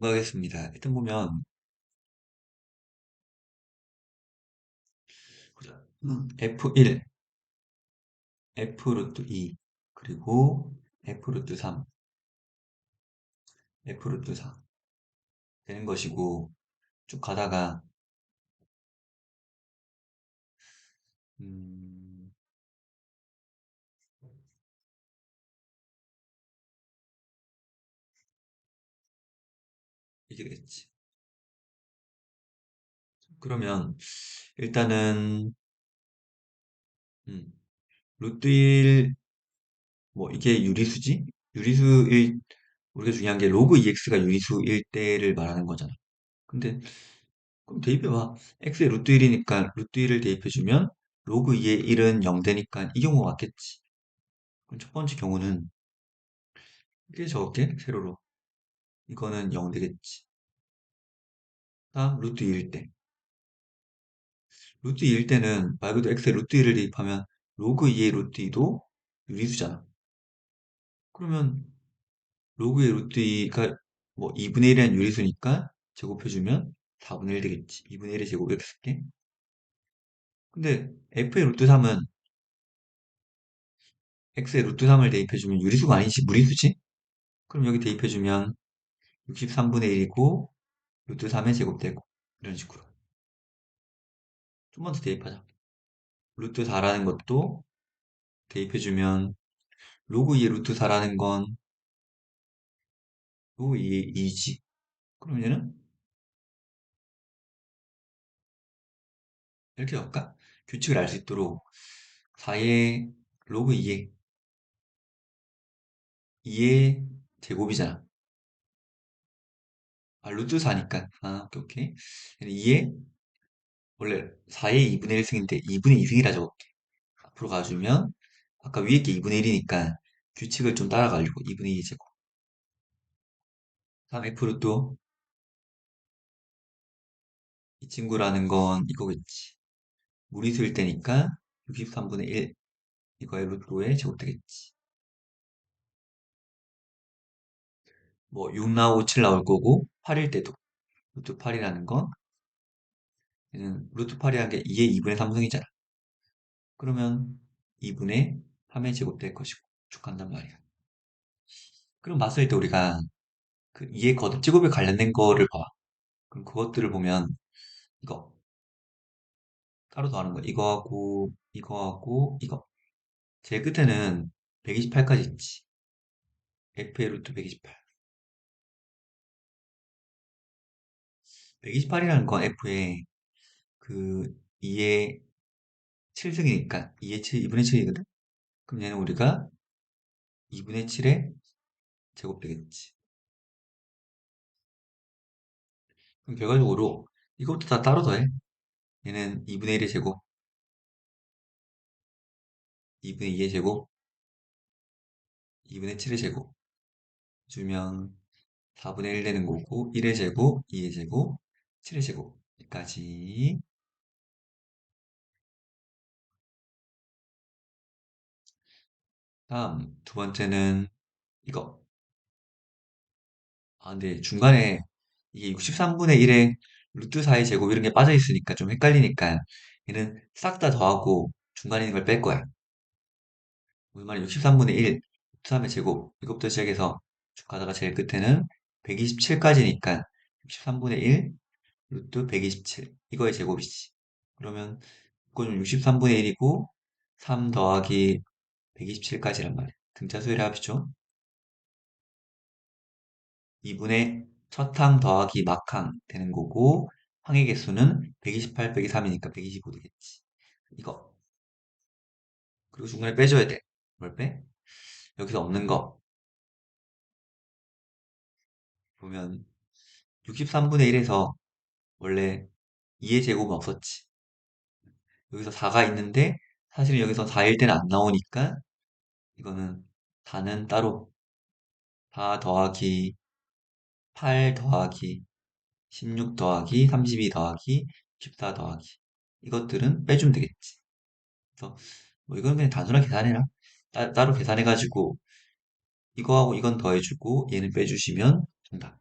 하겠습니다. 일단 보면 보자. F1, F 루트 2, 그리고 F 루트 3, F 루트 4 되는 것이고 쭉 가다가 음, 이게 되겠지. 그러면 일단은 음, 루트 1, 뭐 이게 유리수지? 유리수 1, 우리가 중요한 게 로그 EX가 유리수일 때를 말하는 거잖아. 근데 그럼 대입해봐. x의 루트 1이니까 루트 1을 대입해주면 로그 2의 1은 0 되니까 이 경우가 맞겠지. 그럼 첫 번째 경우는 이게 적을게 세로로. 이거는 0 되겠지. 다음 루트 2일 때. 루트 2일 때는 말 그대로 x의 루트 1을 대입하면 로그 2의 루트 2도 유리수잖아. 그러면 로그 2의 루트 2가 뭐 2분의 1이란 유리수니까 제곱해주면 4분의 1 되겠지. 2분의 1의 제곱 이렇게 쓸게. 근데 f의 루트 3은 x의 루트 3을 대입해주면 유리수가 아니지 무리수지? 그럼 여기 대입해주면 63분의 1이고 루트 3의 제곱되고 이런 식으로. 좀만 더 대입하자. 루트 4라는 것도 대입해주면 로그 2의 루트 4라는 건 로그 2의 2지? 그럼 얘는 이렇게 할까? 규칙을 알 수 있도록 4의 로그 2의 2의 제곱이잖아 아 루트 4니까. 아 오케이 오케이. 2의 원래 4의 2분의 1승인데 2분의 2승이라 적을게 앞으로 가주면 아까 위에 게 2분의 1이니까 규칙을 좀 따라가려고 2분의 2 제곱. 다음 F루트 이 친구라는 건 이거겠지. 무리수일 때니까 63분의 1 이거의 루트에 제곱되겠지 뭐 6 나오고 7 나올 거고 8일 때도. 루트 8이라는 건 루트 8이라는 게 2의 2분의 3승이잖아. 그러면 2분의 3의 제곱될 것이고 쭉 간단 말이야. 그럼 봤을 때 우리가 그 2의 거듭 제곱에 관련된 거를 봐. 그럼 그것들을 보면 이거 따로 더하는 거 이거하고 이거하고 이거. 제일 끝에는 128까지 있지. f의 루트 128 128이라는 건 f의 그 2의 7승이니까 2의 7, 2분의 7이거든? 그럼 얘는 우리가 2분의 7에 제곱되겠지. 그럼 결과적으로 이것도 다 따로 더해. 얘는 2분의 1의 제곱 2분의 2의 제곱 2분의 7의 제곱. 주면 4분의 1 되는 거고 1의 제곱 2의 제곱 7의 제곱 여기까지. 다음 두 번째는 이거. 아 근데 중간에 이게 63분의 1에 루트 4의 제곱 이런 게 빠져 있으니까 좀 헷갈리니까 얘는 싹 다 더하고 중간에 있는 걸 뺄 거야. 무슨 말이야 63분의 1 루트 3의 제곱. 이것부터 시작해서 쭉 가다가 제일 끝에는 127까지니까 63분의 1 루트 127 이거의 제곱이지. 그러면 이거는 63분의 1이고 3 더하기 127까지란 말이야. 등차수열의 합이죠. 2분의 첫항 더하기 막항 되는 거고 항의 개수는 128 빼기 3이니까 125 되겠지. 이거. 그리고 중간에 빼줘야 돼. 뭘 빼? 여기서 없는 거. 보면 63분의 1에서 원래 2의 제곱은 없었지. 여기서 4가 있는데 사실은 여기서 4일 때는 안 나오니까 이거는 4는 따로 4 더하기 8 더하기 16 더하기 32 더하기 14 더하기 이것들은 빼주면 되겠지. 그래서 뭐 이건 그냥 단순하게 계산해라. 따, 따로 계산해가지고 이거하고 이건 더해주고 얘는 빼주시면 정답